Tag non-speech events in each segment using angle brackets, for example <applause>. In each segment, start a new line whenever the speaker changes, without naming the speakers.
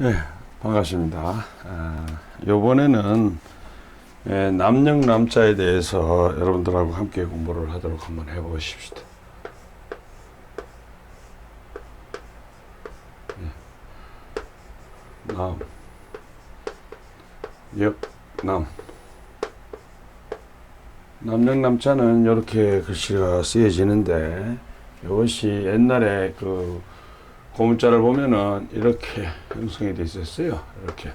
네, 반갑습니다. 아, 이번에는 예, 남녀 남자에 대해서 여러분들하고 함께 공부를 하도록 한번 해보십시다. 예. 남, 역, 남. 남녀 남자는 이렇게 글씨가 쓰여지는데 이것이 옛날에 그 고문자를 보면은 이렇게 형성이 돼 있었어요. 이렇게.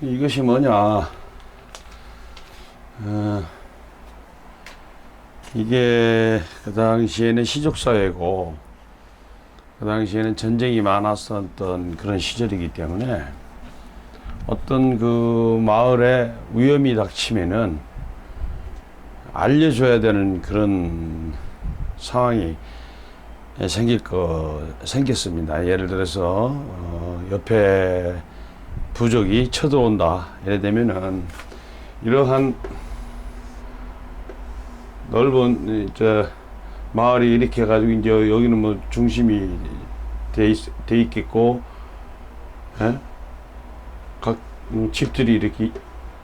이것이 뭐냐. 어, 이게 그 당시에는 시족사회고, 그 당시에는 전쟁이 많았었던 그런 시절이기 때문에 어떤 그 마을에 위험이 닥치면은 알려줘야 되는 그런 상황이 생길 거 생겼습니다. 예를 들어서 어, 옆에 부족이 쳐들어온다. 이래 되면은 이러한 넓은 이, 저 마을이 이렇게 해가지고 이제 여기는 뭐 중심이 돼, 있, 돼 있겠고, 예? 각 음, 집들이 이렇게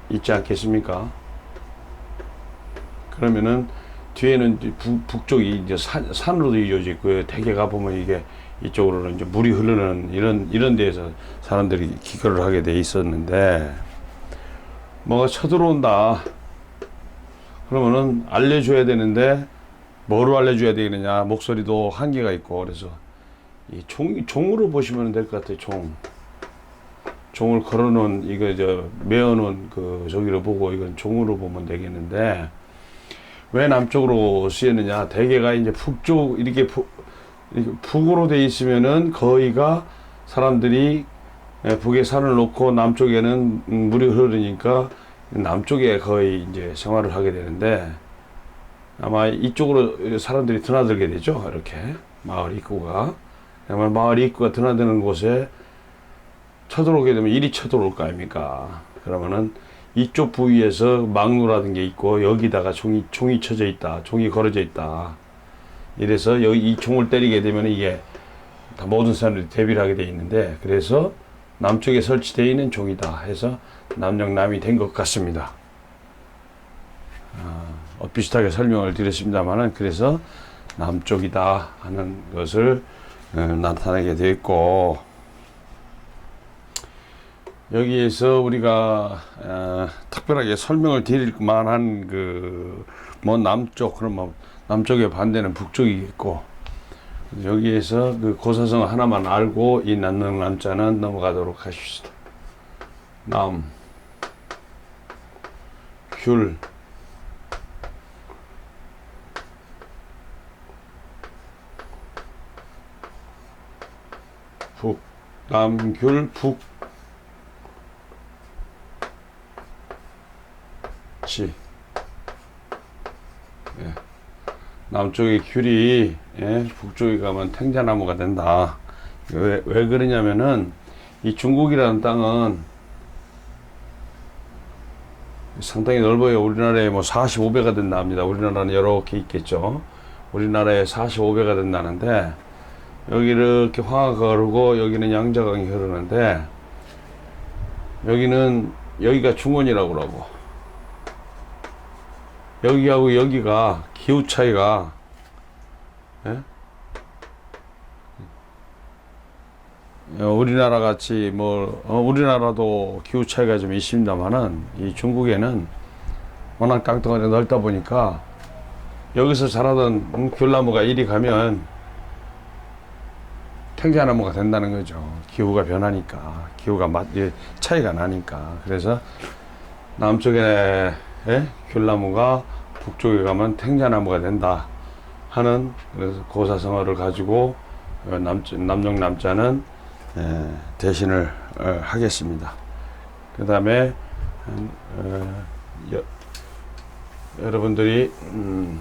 있지 않겠습니까? 그러면은 뒤에는 북, 북쪽이 이제 산, 산으로도 이어져 있고요. 대개 가보면 이게 이쪽으로는 이제 물이 흐르는 이런, 이런 데에서 사람들이 기거를 하게 돼 있었는데, 뭐가 쳐들어온다. 그러면은 알려줘야 되는데, 뭐로 알려줘야 되느냐. 목소리도 한계가 있고, 그래서 이 종, 종으로 보시면 될 것 같아요, 종. 종을 걸어놓은, 이거 저, 메어놓은 그, 저기를 보고 이건 종으로 보면 되겠는데, 왜 남쪽으로 쓰였느냐? 대개가 이제 북쪽 이렇게 부, 이렇게 북으로 돼 있으면은 거의가 사람들이 예, 북에 산을 놓고 남쪽에는 음, 물이 흐르니까 남쪽에 거의 이제 생활을 하게 되는데 아마 이쪽으로 사람들이 드나들게 되죠. 이렇게 마을 입구가 아마 마을 입구가 드나드는 곳에 쳐들어오게 되면 일이 쳐들어올 거 아닙니까? 그러면은 이쪽 부위에서 막루라는 게 있고 여기다가 종이 종이 쳐져 있다, 종이 걸어져 있다. 이래서 여기 이 종을 때리게 되면 이게 다 모든 사람들이 대비를 하게 돼 있는데 그래서 남쪽에 설치되어 있는 종이다 해서 남영남이 된 것 같습니다. 어, 비슷하게 설명을 드렸습니다만은 그래서 남쪽이다 하는 것을 어, 나타내게 되어 있고 여기에서 우리가 어, 특별하게 설명을 드릴 만한 그 뭐 남쪽 그러면 남쪽의 반대는 북쪽이겠고 여기에서 그 고사성 하나만 알고 이 남는 남자는 넘어가도록 하십시다. 남, 귤, 북, 남귤, 북, 지. 예. 남쪽의 귤이 예, 북쪽에 가면 탱자나무가 된다. 왜, 왜 그러냐면은 이 중국이라는 땅은 상당히 넓어요. 우리나라에 뭐 45배가 된답니다. 우리나라는 이렇게 있겠죠. 우리나라에 45배가 된다는데 여기 이렇게 황하가 흐르고 여기는 양자강이 흐르는데 여기는 여기가 중원이라고 그러고 여기하고 여기가 기후 차이가 예? 어, 우리나라 같이 뭐 어, 우리나라도 기후 차이가 좀 있습니다만은 이 중국에는 워낙 땅덩어리가 넓다 보니까 여기서 자라던 음, 귤나무가 이리 가면 탱자나무가 된다는 거죠. 기후가 변하니까 기후가 맛 예, 차이가 나니까 그래서 남쪽에 예? 귤나무가 북쪽에 가면 탱자나무가 된다 하는 그래서 고사성어를 가지고 어, 남, 남쪽 남자는 예, 대신을 어, 하겠습니다. 그 다음에 어, 여러분들이 음,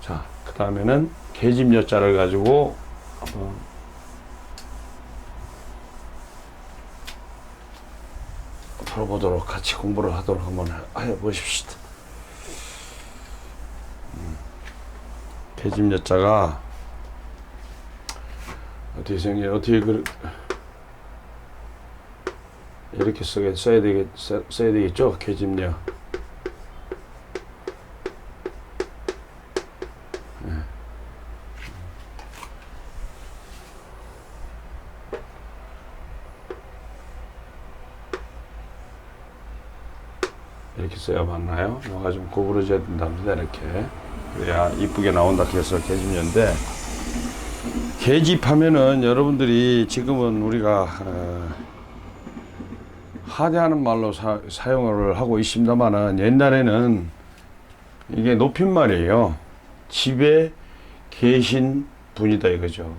자, 그 다음에는 계집 여자를 가지고 어, 풀어보도록 같이 공부를 하도록 한번 해 보십시다. 계집 여자가 어떻게 생겨 어떻게 그 이렇게 써야 되겠 써, 써야 되겠죠? 계집력 예. 이렇게 맞나요? 뭐가 좀 구부러져야 된답니다 이렇게 그래야 이쁘게 나온다 해서 계집년인데 계집하면은 여러분들이 지금은 우리가 어, 하대하는 말로 사, 사용을 하고 있습니다만은 옛날에는 이게 높임말이에요. 집에 계신 분이다 이거죠.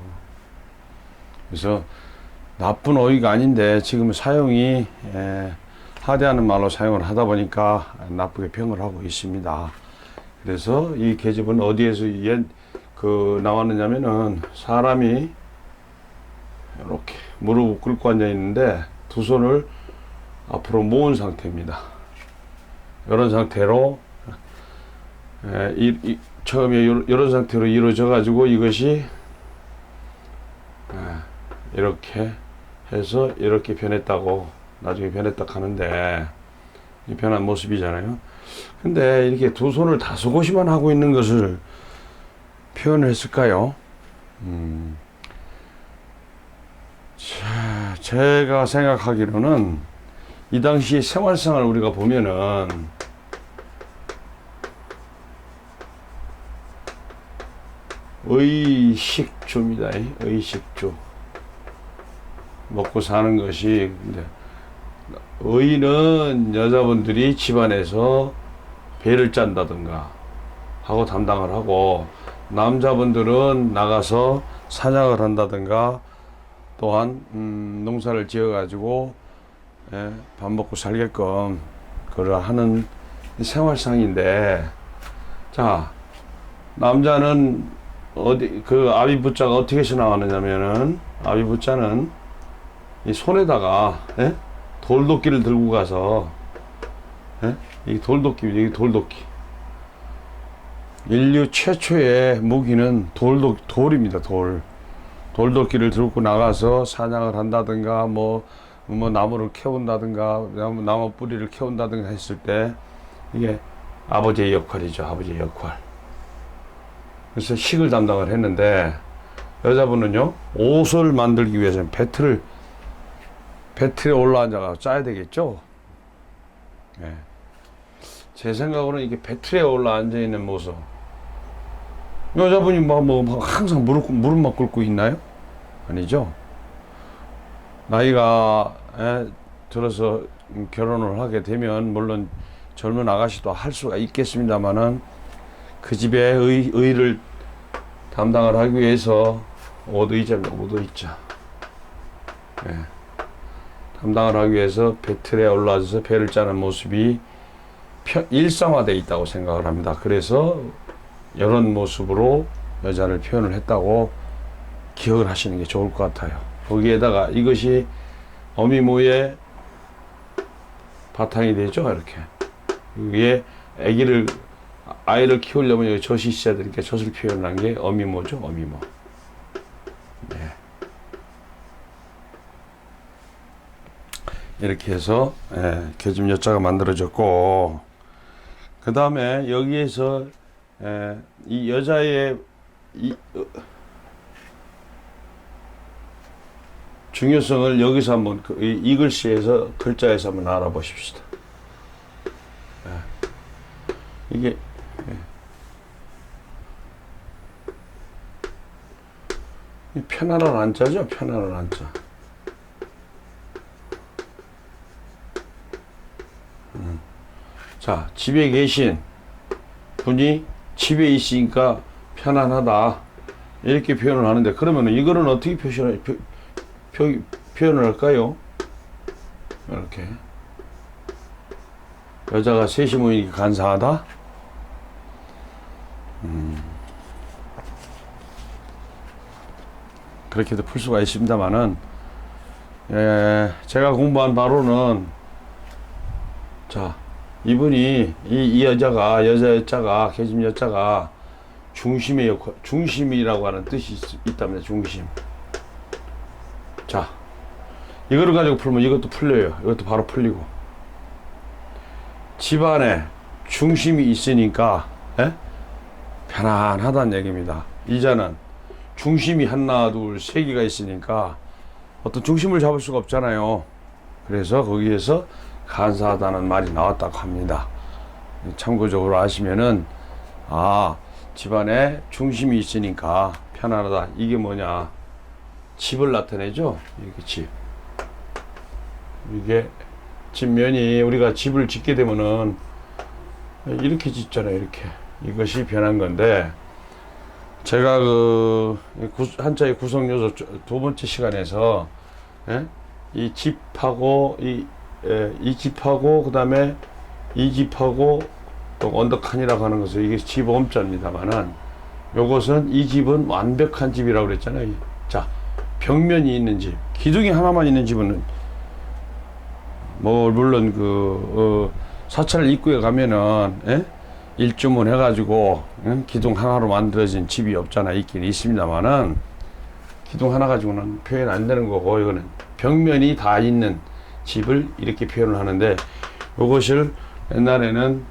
그래서 나쁜 어휘가 아닌데 지금 사용이 에, 하대하는 말로 사용을 하다 보니까 나쁘게 평을 하고 있습니다. 그래서 이 계집은 어디에서 옛, 그 나왔느냐면은 사람이 이렇게 무릎을 꿇고 앉아 있는데 두 손을 앞으로 모은 상태입니다. 이런 상태로 에, 이, 이, 처음에 요- 이런 상태로 이루어져 가지고 이것이 에, 이렇게 해서 이렇게 변했다고 나중에 변했다 하는데 이 변한 모습이잖아요. 근데 이렇게 두 손을 다소곳이만 하고 있는 것을 표현을 했을까요? 음. 자, 제가 생각하기로는 이 당시 생활상을 우리가 보면은 의식주입니다. 의식주. 먹고 사는 것이 근데 의는 여자분들이 집안에서 배를 짠다든가 하고 담당을 하고 남자분들은 나가서 사냥을 한다든가 또한 음, 농사를 지어 가지고 예, 밥 먹고 살게끔 그걸 하는 생활상인데 자 남자는 어디 그 아비부자가 어떻게 해서 나왔느냐면은 아비부자는 이 손에다가 예? 돌도끼를 들고 가서 예? 이 돌도끼 이 돌도끼. 인류 최초의 무기는 돌도 돌입니다 돌. 돌도끼를 들고 나가서 사냥을 한다든가 뭐, 뭐 나무를 캐온다든가 나무, 나무 뿌리를 캐온다든가 했을 때 이게 아버지의 역할이죠 아버지의 역할. 그래서 식을 담당을 했는데 여자분은요 옷을 만들기 위해서는 배틀을 배틀에 올라앉아가 짜야 되겠죠 예. 제 생각으로는 이게 배틀에 올라앉아 있는 모습 여자분이 뭐, 뭐, 뭐 항상 무릎, 무릎만 꿇고 있나요? 아니죠. 나이가 에, 들어서 음, 결혼을 하게 되면 물론 젊은 아가씨도 할 수가 있겠습니다만은 그 집의 의, 의를 담당을 하기 위해서. 옷 의자. 예. 담당을 하기 위해서 배 틀에 올라와서 배를 짜는 모습이 편- 일상화되어 있다고 생각을 합니다. 그래서 이런 모습으로 여자를 표현을 했다고 기억을 하시는 게 좋을 것 같아요. 거기에다가 이것이 어미모의 바탕이 되죠. 이렇게 위에 아기를 아이를 키우려면 여기 젖이 있어야 되니까 젖을 표현한 게 어미모죠. 어미모. 네. 이렇게 해서 예, 계집 여자가 만들어졌고 그 다음에 여기에서 에, 이 여자의 이, 어, 중요성을 여기서 한번 그, 이, 이 글씨에서 글자에서 한번 알아보십시다. 예. 이게 예. 이 편안한 안자죠, 편안한 안자. 자, 집에 계신 분이 집에 있으니까 편안하다 이렇게 표현을 하는데 그러면 이거는 어떻게 표현 표, 표, 표현을 할까요? 이렇게 여자가 셋이 모이니까 간사하다. 음. 그렇게도 풀 수가 있습니다만은 예, 제가 공부한 바로는 자 이분이 이, 이 여자가 여자 여자가 계집 여자가 중심의 역할 중심이라고 하는 뜻이 있, 있답니다 중심 자, 이거를 가지고 풀면 이것도 풀려요. 이것도 바로 풀리고. 집안에 중심이 있으니까 예? 편안하다는 얘기입니다. 이자는 중심이 하나, 둘, 세 개가 있으니까 어떤 중심을 잡을 수가 없잖아요. 그래서 거기에서 간사하다는 말이 나왔다고 합니다. 참고적으로 아시면은 아 집안에 중심이 있으니까 편안하다. 이게 뭐냐? 집을 나타내죠. 이렇게 집. 이게 집면이 우리가 집을 짓게 되면은 이렇게 짓잖아요. 이렇게 이것이 변한 건데 제가 그 구- 한자의 구성 요소 두 번째 시간에서 예? 이 집하고 이, 예, 이 집하고 그 다음에 이 집하고 또 언덕한이라고 하는 것은 이게 집엄자입니다만은 요것은 이 집은 완벽한 집이라고 그랬잖아요. 자 벽면이 있는 집, 기둥이 하나만 있는 집은 뭐 물론 그 어, 사찰 입구에 가면은 예? 일주문 해가지고 응? 기둥 하나로 만들어진 집이 없잖아 있긴 있습니다만은 기둥 하나 가지고는 표현 안 되는 거고 이거는 벽면이 다 있는 집을 이렇게 표현을 하는데 이것을 옛날에는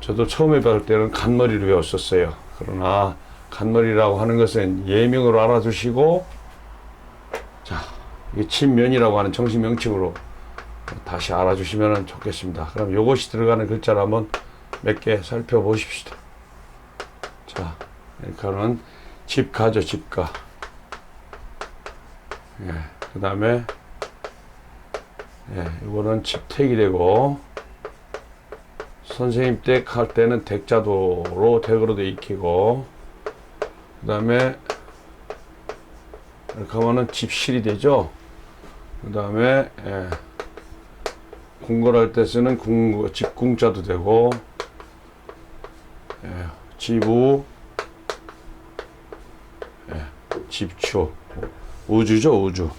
저도 처음에 배울 때는 간머리로 배웠었어요. 그러나 간머리라고 하는 것은 예명으로 알아두시고 자 이게 침면이라고 하는 정식 명칭으로 다시 알아주시면 좋겠습니다. 그럼 이것이 들어가는 글자를 한번 몇 개 살펴보십시다. 자, 하는 집가죠, 집가. 예, 그 다음에, 예, 이거는 집택이 되고, 선생님 댁 할 때는 댁자도로 댁으로도 익히고, 그 다음에, 이렇게 하면은 집실이 되죠. 그 다음에, 예, 궁궐할 때 쓰는 궁, 집궁자도 되고, 예, 지부, 예, 집초, 우주죠, 우주.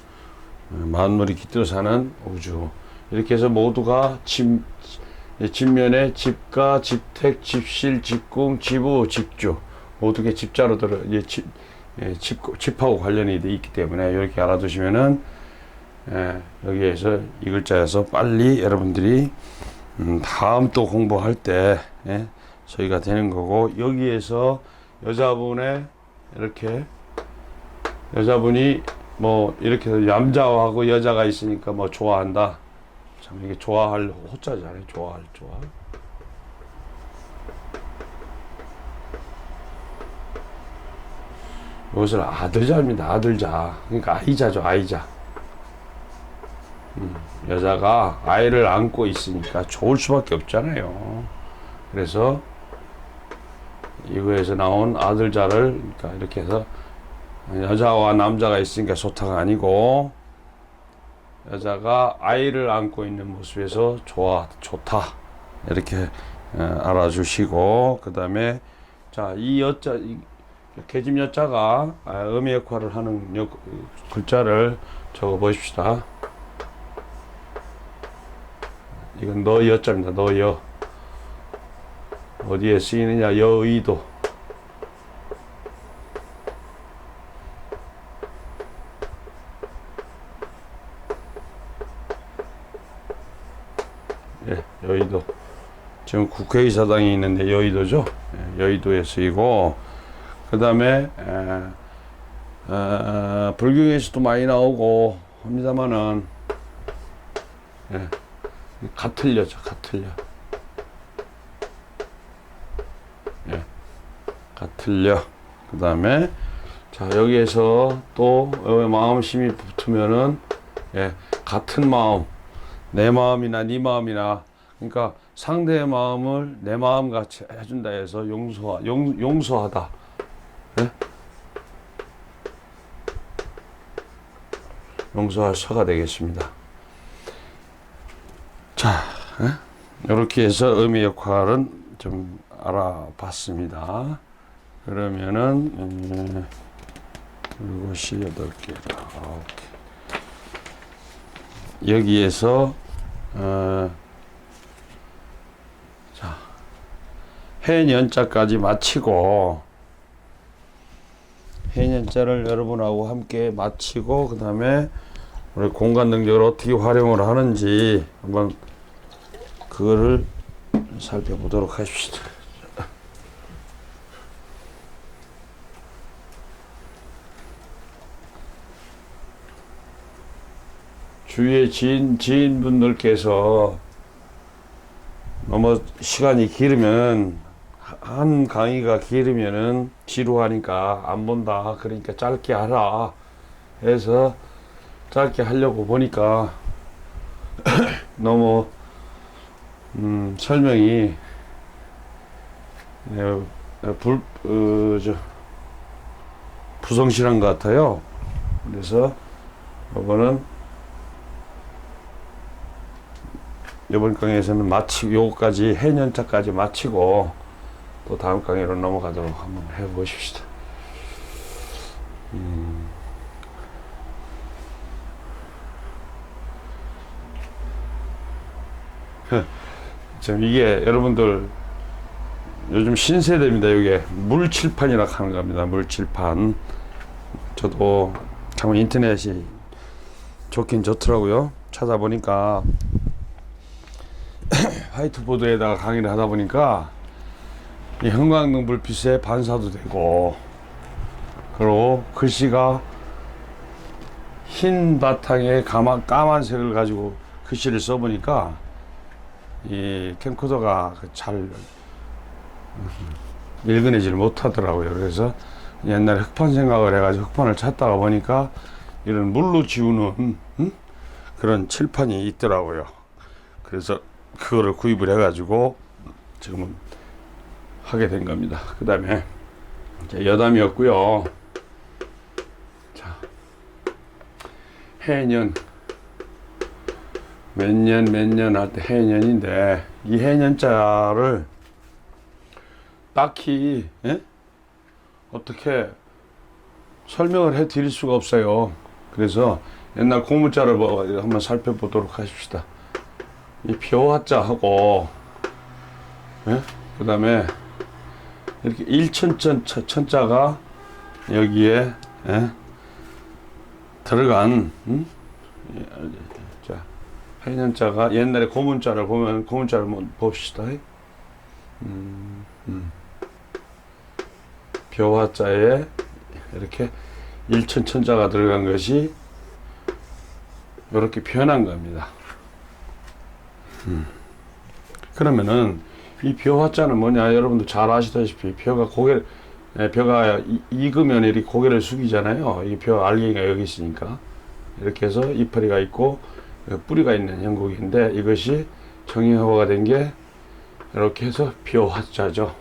예, 만물이 깃들어 사는 우주. 이렇게 해서 모두가 집, 예, 집면에 집가, 집택, 집실, 집궁, 지부, 집주. 모두가 집자로 들어, 예, 집, 예, 집, 집하고 관련이 돼 있기 때문에 이렇게 알아두시면은, 예, 여기에서 이 글자에서 빨리 여러분들이 음, 다음 또 공부할 때 예, 저희가 되는 거고 여기에서 여자분의 이렇게 여자분이 뭐 이렇게 해서 남자하고 여자가 있으니까 뭐 좋아한다. 참 이게 좋아할 호자잖아요. 좋아할 좋아. 이것을 아들자입니다. 아들자. 그러니까 아이자죠. 아이자. 음, 여자가 아이를 안고 있으니까 좋을 수밖에 없잖아요. 그래서 이거에서 나온 아들자를 그러니까 이렇게 해서 여자와 남자가 있으니까 좋다가 아니고 여자가 아이를 안고 있는 모습에서 좋아 좋다 이렇게 어, 알아주시고 그 다음에 자이 여자 이 계집 여자가 아, 의미 역할을 하는 역, 글자를 적어 보십시다. 이건 너 여자입니다. 너 여. 어디에 쓰이느냐? 여의도. 예, 여의도. 지금 국회의사당이 있는데 여의도죠. 예, 여의도에 쓰이고 그 다음에 불교에서도 많이 나오고 합니다만은 예, 같을려죠, 같을려. 예, 같을려. 그 다음에, 자, 여기에서 또, 마음심이 붙으면은, 예, 같은 마음. 내 마음이나 네 마음이나, 그러니까 상대의 마음을 내 마음 같이 해준다 해서 용서하, 용, 용서하다. 예? 용서할 서가 되겠습니다. 자, 이렇게 해서 의미 역할은 좀 알아봤습니다. 그러면은 음, 이것이 여덟 개, 아홉 개. 여기에서 어, 해년자까지 마치고 해년자를 여러분하고 함께 마치고 그 다음에 우리 공간 능력을 어떻게 활용을 하는지 한번 그거를 살펴보도록 하십시다. 주위에 지인 지인분들께서 너무 시간이 길으면 한 강의가 길으면은 지루하니까 안 본다. 그러니까 짧게 하라. 해서 짧게 하려고 보니까 <coughs> 너무 음, 설명이 에, 에, 불, 어, 저, 부성실한 것 같아요. 그래서 이거는 이번 강의에서는 마치 요거까지 해년차까지 마치고 또 다음 강의로 넘어가도록 한번 해보십시다. 음. <laughs> 지금 이게 여러분들 요즘 신세대입니다. 이게 물칠판이라 하는 겁니다. 물칠판. 저도 참 인터넷이 좋긴 좋더라고요. 찾아보니까 <laughs> 화이트보드에다가 강의를 하다 보니까 이 형광등 불빛에 반사도 되고 그리고 글씨가 흰 바탕에 까만, 까만색을 가지고 글씨를 써보니까 이 캠코더가 그잘 읽어내질 못하더라고요. 그래서 옛날에 흑판 생각을 해가지고 흑판을 찾다가 보니까 이런 물로 지우는 음? 그런 칠판이 있더라고요. 그래서 그거를 구입을 해가지고 지금은 하게 된 겁니다. 그 다음에 여담이었고요. 자, 해년 몇 년 몇 년 할 때 해년인데 이 해년자를 딱히 예? 어떻게 설명을 해 드릴 수가 없어요. 그래서 옛날 고문자를 뭐 한번 살펴보도록 하십시다. 이 표화자하고 예? 그 다음에 이렇게 일천천 천- 천자가 여기에 예? 들어간 음? 예, 자 해년자가 옛날에 고문자를 보면 고문자를 한번 봅시다. 음, 음. 벼화자에 이렇게 일천천자가 들어간 것이 이렇게 표현한 겁니다. 음. 그러면은 이 벼화자는 뭐냐 여러분도 잘 아시다시피 벼가 고개 에, 벼가 이- 익으면 이렇게 고개를 숙이잖아요. 이 벼 알갱이가 여기 있으니까 이렇게 해서 이파리가 있고 어, 뿌리가 있는 형국인데 이것이 정형화가 된 게 이렇게 해서 벼화자죠.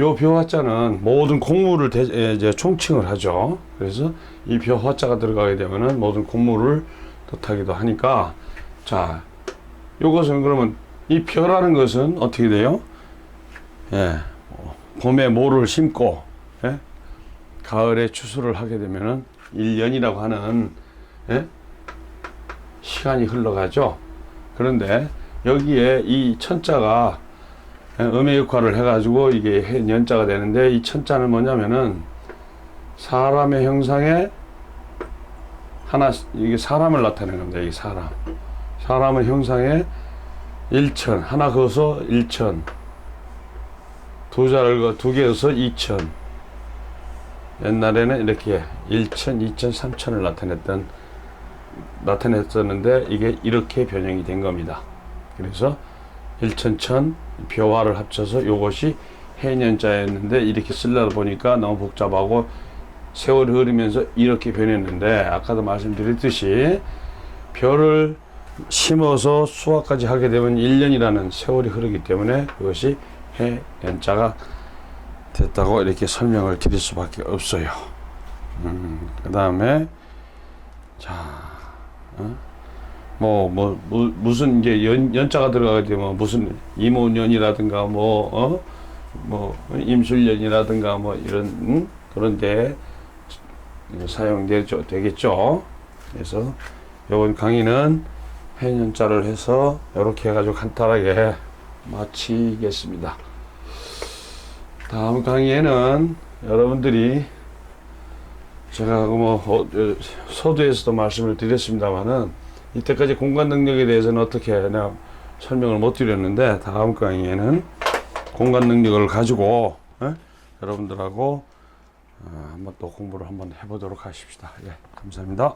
요 벼화자는 모든 곡물을 대, 에, 이제 총칭을 하죠. 그래서 이 벼화자가 들어가게 되면은 모든 곡물을 뜻하기도 하니까 자 요것은 그러면 이 벼라는 것은 어떻게 돼요? 예, 어, 봄에 모를 심고 예? 가을에 추수를 하게 되면은 1년이라고 하는 예? 시간이 흘러가죠. 그런데 여기에 이 천자가 예, 음의 역할을 해가지고 이게 해- 년자가 되는데 이 천자는 뭐냐면은 사람의 형상에 하나 이게 사람을 나타내는 겁니다. 이게 사람 사람의 형상에 일천. 하나 그어서 일천. 두 자를 그어 두 개어서 이천. 옛날에는 이렇게 일천, 이천, 삼천을 나타냈던 나타냈었는데 이게 이렇게 변형이 된 겁니다. 그래서 일천천 벼화를 합쳐서 요것이 해년자였는데 이렇게 쓰려다 보니까 너무 복잡하고 세월이 흐르면서 이렇게 변했는데 아까도 말씀드렸듯이 벼를 심어서 수확까지 하게 되면 1년이라는 세월이 흐르기 때문에 그것이 해년자가 됐다고 이렇게 설명을 드릴 수밖에 없어요. 음, 그 다음에 자, 어? 뭐, 뭐, 무, 무슨 이제 연, 연자가 들어가게 되면 무슨 임오년이라든가 뭐, 어? 뭐, 임술년이라든가 뭐 이런, 음? 그런데 사용되죠, 되겠죠. 그래서 이번 강의는 해년자를 해서 이렇게 해가지고 간단하게 마치겠습니다. 다음 강의에는 여러분들이 제가 뭐 어, 어, 서두에서도 말씀을 드렸습니다만은 이때까지 공간 능력에 대해서는 어떻게 내가 설명을 못 드렸는데 다음 강의에는 공간 능력을 가지고 예? 여러분들하고 어, 한번 또 공부를 한번 해보도록 하십시다. 예, 감사합니다.